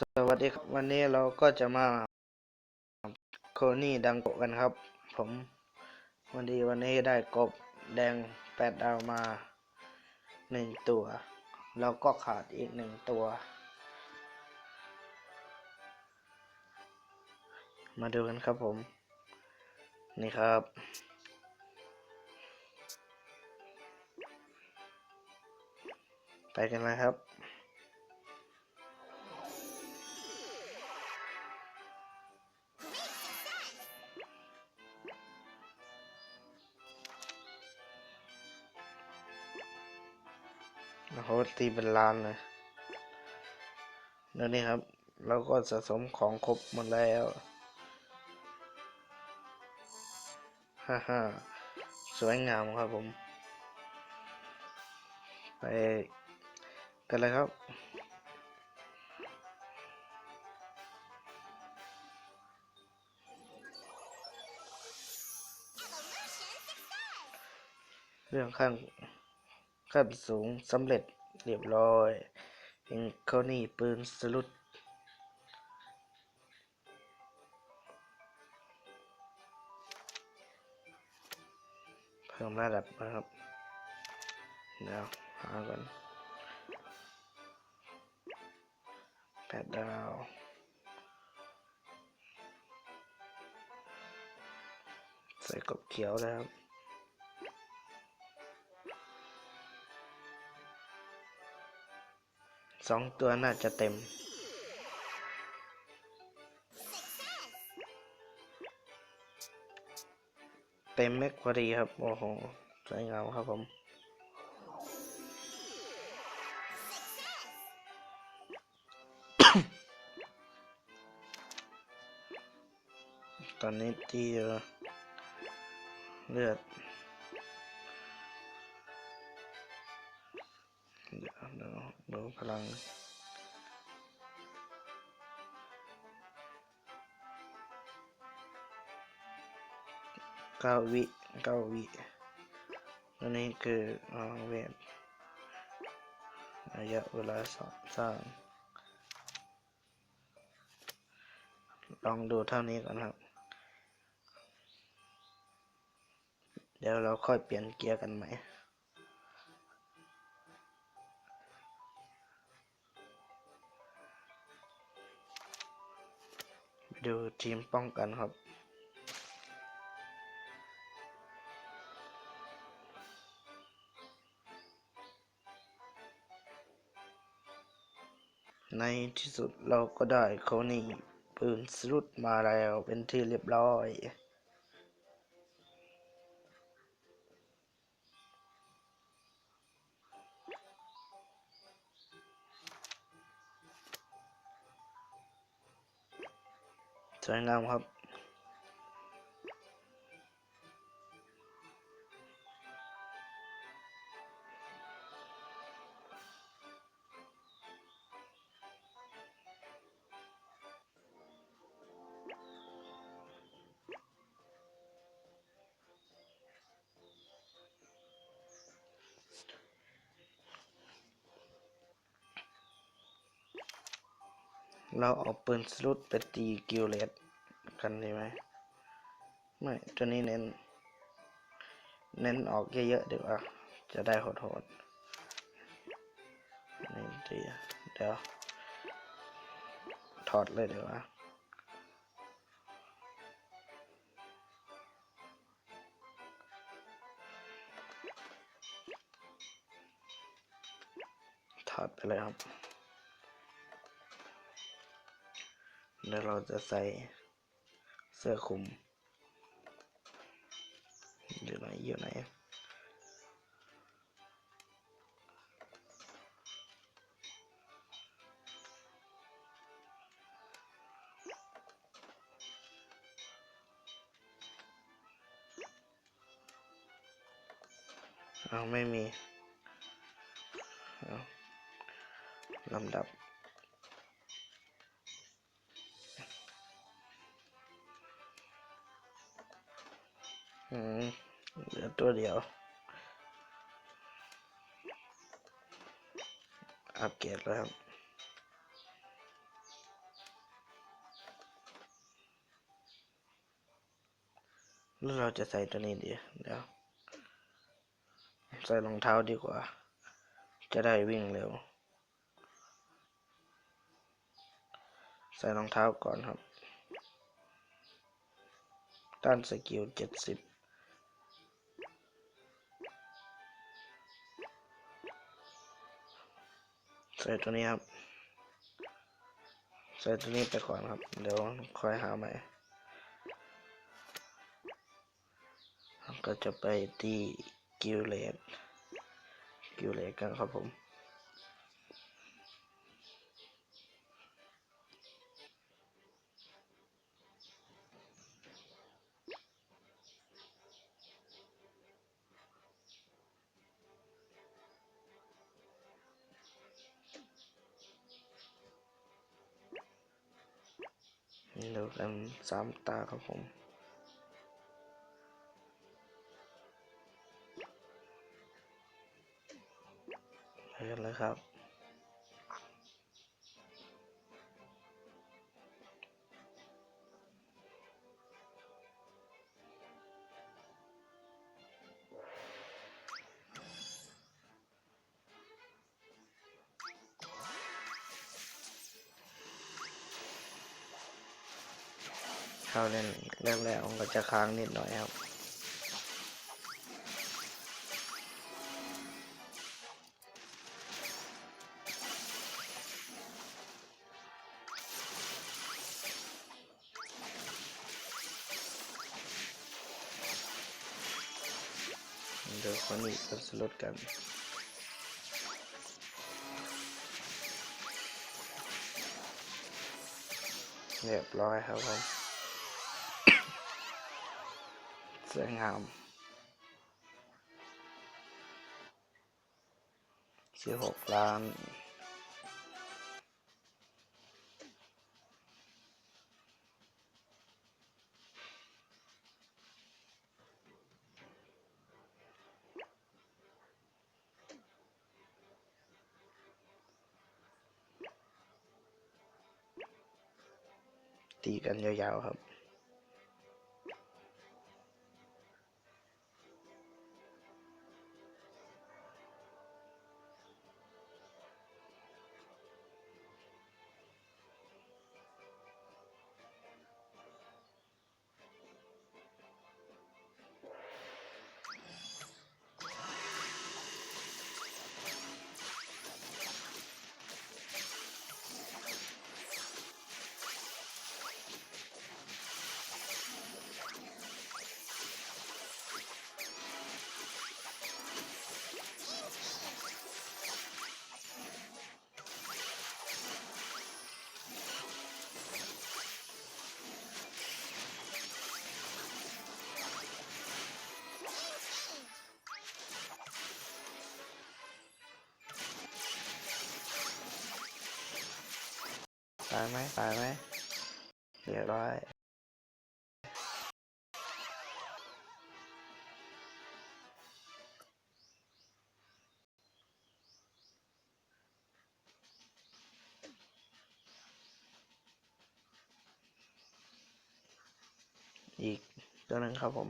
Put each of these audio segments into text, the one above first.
สวัสดีครับ วันนี้เราก็จะมาโคนี่ดังโกกันครับ ผมวันดีวันนี้ได้กบแดงแปดดาวมาหนึ่งตัว แล้วก็ขาดอีกหนึ่งตัว มาดูกันครับผม นี่ครับไปกันเลยครับ โหตีเป็นล้านเลยแล้วนี่ครับ เราก็สะสมของครบหมดแล้วฮ่าฮ่าสวยงามครับผม ไปกันเลยครับเรื่องขั้น ขั้นสูงสำเร็จเรียบร้อยเป็นเขานี่ปืนสลุดเพิ่มระดับนะครับเดี๋ยวหาก่อนแปดดาวใส่กบเขียวแล้วครับ สองตัวน่าจะเต็ม เต็มเม็กพอดีครับ โอ้โห สวยงามครับผมตอนนี้ที่เลือด ดี๋ยวดูพลัง เก้าวิเก้าวิอันนี้คืออ่าเวทระยะเวลาสองสร้าง ลองดูเท่านี้ก่อนครับ เดี๋ยวเราค่อยเปลี่ยนเกียร์กันใหม่ ดูทีมป้องกันครับ ในที่สุดเราก็ได้เขานี่ปืนสรุดมาแล้วเป็นที่เรียบร้อย วยงามครับ เราเอาปืนสลุดไปตีกิลเลต กันดีไหมไม่ตัวนี้เน้น เน้นออกเยอะๆดีกว่า จะได้โหดๆนี่ตีเดี๋ยว ถอดเลยเดี๋ยวว่าถอดไปเลยครับ เดี๋ยวเราจะใส่ เสื้อคลุมอยู่ไหนอยู่ไหนเอาไม่มี เอาลำดับ ตัวเดียว อัปเกรดแล้วแล้วเราจะใส่ตัวนี้ดีเดี๋ยว ใส่รองเท้าดีกว่า จะได้วิ่งเร็ว ใส่รองเท้าก่อนครับ ด้านสกิลเจ็ดสิบ ใส่ตัวนี้ครับ ใส่ตัวนี้ไปก่อนครับ เดี๋ยวค่อยหาใหม่ก็จะไปที่กิวเลตกิวเลตกันครับผม นี่ดูกันสามตาครับผมไปกันเลยครับ เข้าเล่นแรกๆมันก็จะค้างนิดหน่อยครับเดี๋ยวคนนี้ก็สลดกันเรียบร้อยครับผม ส วยงามสิบหกล้านตีกันยาวๆครับายไหมตายไหมเรียบร้อยอีกตัวหนึ่งครับผม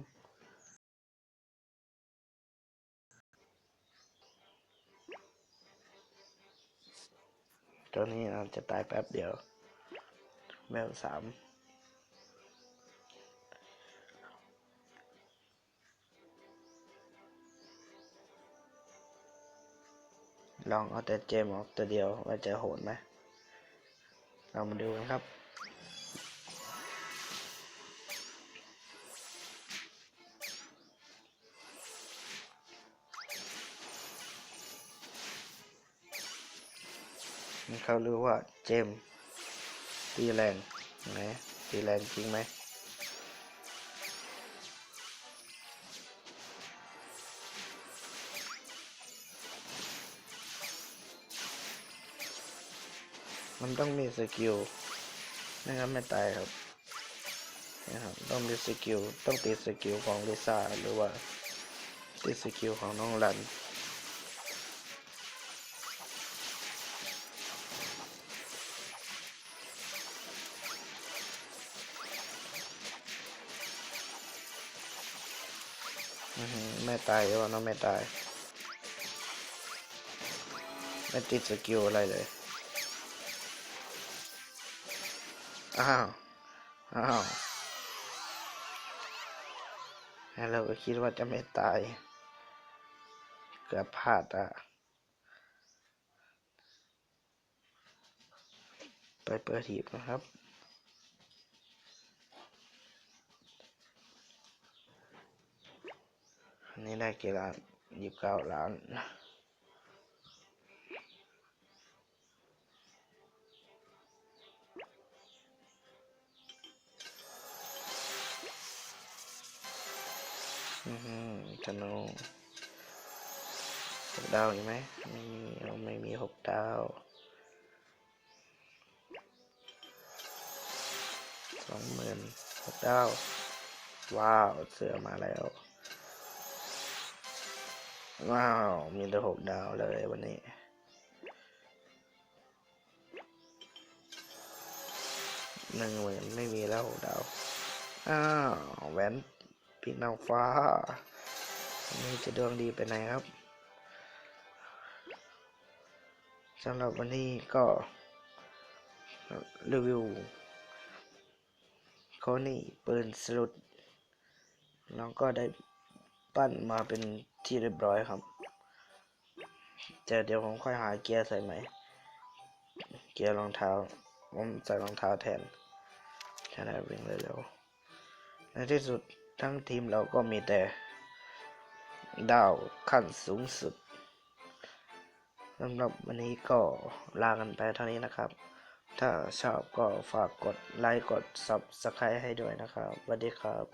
ตัวนี้อาจจะตายแป๊บเดียว แมวสามลองเอาแต่เจมออกตัวเดียวว่าจะโหดไหมเรามาดูกันครับ เขารู้ว่าเจม ตีแรงไหมตีแรงจริงไหมมันต้องมีสกิลไม่งั้นไม่ตายครับนะครับต้องมีสกิลต้องติดสกิลของลิซ่าหรือว่าติดสกิลของน้องรัน ตายเยวาน้องไม่ตาย ไม่ติดสกิลอะไรเลย อ้าว อ้าวแล้วเราก็คิดว่าจะไม่ตาย เกือบพลาดอะ ไปเปิดหีบนะครับ นนี้ได้กี่ล้านยี่สิบเก้าล้านอือหือธนูหกดาวอยู่ไหมไม่มีเราไม่มีหกดาวสองหมื่นหกดาว ว้าว เสือมาแล้ว ว้าว มีแต่หกดาวเลยวันนี้ หนึ่งหมื่นไม่มีแล้วหกดาว อ้าวแหวนปีนางฟ้านนี้จะดวงดีไปไหนครับสำหรับวันนี้ก็ รีวิวโคนี่ปืนสลุดแล้วก็ได้ปั้นมาเป็น ที่เรียบร้อยครับแต่เดี๋ยวผมค่อยหาเกียร์ใส่ไหมเกียร์รองเท้า ผมใส่รองเท้าแทนแค่นั้นวิ่งเร็วๆในที่สุดทั้งทีมเราก็มีแต่ดาวขั้นสูงสุดสำหรับวันนี้ก็ลากันไปเท่านี้นะครับ ถ้าชอบก็ฝากกดไลค์กด Subscribe ให้ด้วยนะครับสวัสดีครับ